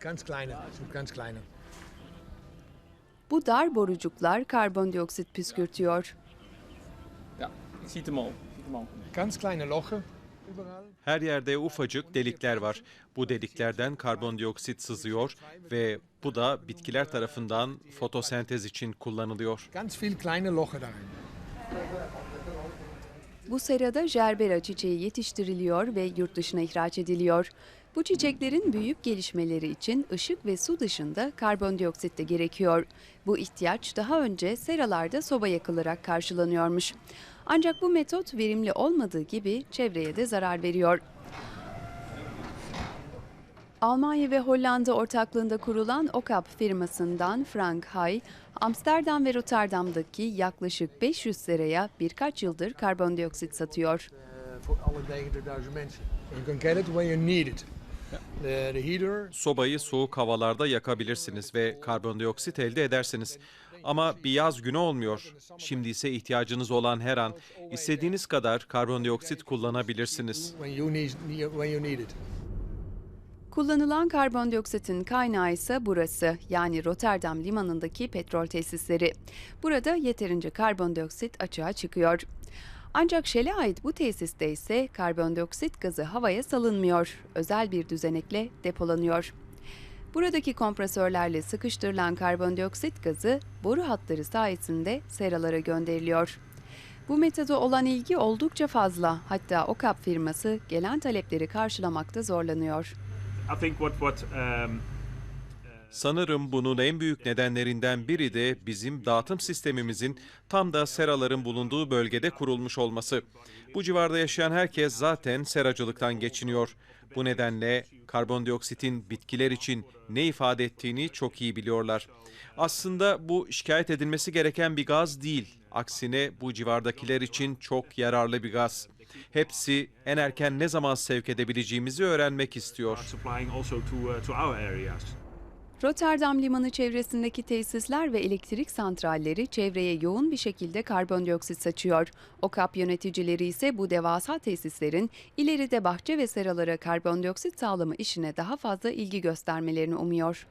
Ganz kleine, ganz kleine. Bu dar borucuklar karbondioksit püskürtüyor. Ja, ik zie het hem al. Ik zie het hem al. Ganz kleine Loche überall. Her yerde ufacık delikler var. Bu deliklerden karbondioksit sızıyor ve bu da bitkiler tarafından fotosentez için kullanılıyor. Ganz viel kleine Loche darin. Bu serada jerbera çiçeği yetiştiriliyor ve yurt dışına ihraç ediliyor. Bu çiçeklerin büyük gelişmeleri için ışık ve su dışında karbondioksit de gerekiyor. Bu ihtiyaç daha önce seralarda soba yakılarak karşılanıyormuş. Ancak bu metot verimli olmadığı gibi çevreye de zarar veriyor. Almanya ve Hollanda ortaklığında kurulan OKAP firmasından Frank Hay, Amsterdam ve Rotterdam'daki yaklaşık 500 seraya birkaç yıldır karbondioksit satıyor. Voor alle 90.000 mensen. You can get it when you need it. The, the heater, Sobayı soğuk havalarda yakabilirsiniz ve karbondioksit elde edersiniz. Ama bir yaz günü olmuyor. Şimdi ise ihtiyacınız olan her an istediğiniz kadar karbondioksit kullanabilirsiniz. Kullanılan karbondioksitin kaynağı ise burası yani Rotterdam limanındaki petrol tesisleri. Burada yeterince karbondioksit açığa çıkıyor. Ancak Shell'e ait bu tesiste ise karbondioksit gazı havaya salınmıyor. Özel bir düzenekle depolanıyor. Buradaki kompresörlerle sıkıştırılan karbondioksit gazı boru hatları sayesinde seralara gönderiliyor. Bu metoda olan ilgi oldukça fazla. Hatta OKAP firması gelen talepleri karşılamakta zorlanıyor. Um, Sanırım bunun en büyük nedenlerinden biri de bizim dağıtım sistemimizin tam da seraların bulunduğu bölgede kurulmuş olması. Bu civarda yaşayan herkes zaten seracılıktan geçiniyor. Bu nedenle karbondioksitin bitkiler için ne ifade ettiğini çok iyi biliyorlar. Aslında bu şikayet edilmesi gereken bir gaz değil. Aksine bu civardakiler için çok yararlı bir gaz. Hepsi en erken ne zaman sevk edebileceğimizi öğrenmek istiyor. uh. Rotterdam limanı çevresindeki tesisler ve elektrik santralleri çevreye yoğun bir şekilde karbondioksit saçıyor. OKAP yöneticileri ise bu devasa tesislerin ileride bahçe ve seralara karbondioksit sağlama işine daha fazla ilgi göstermelerini umuyor.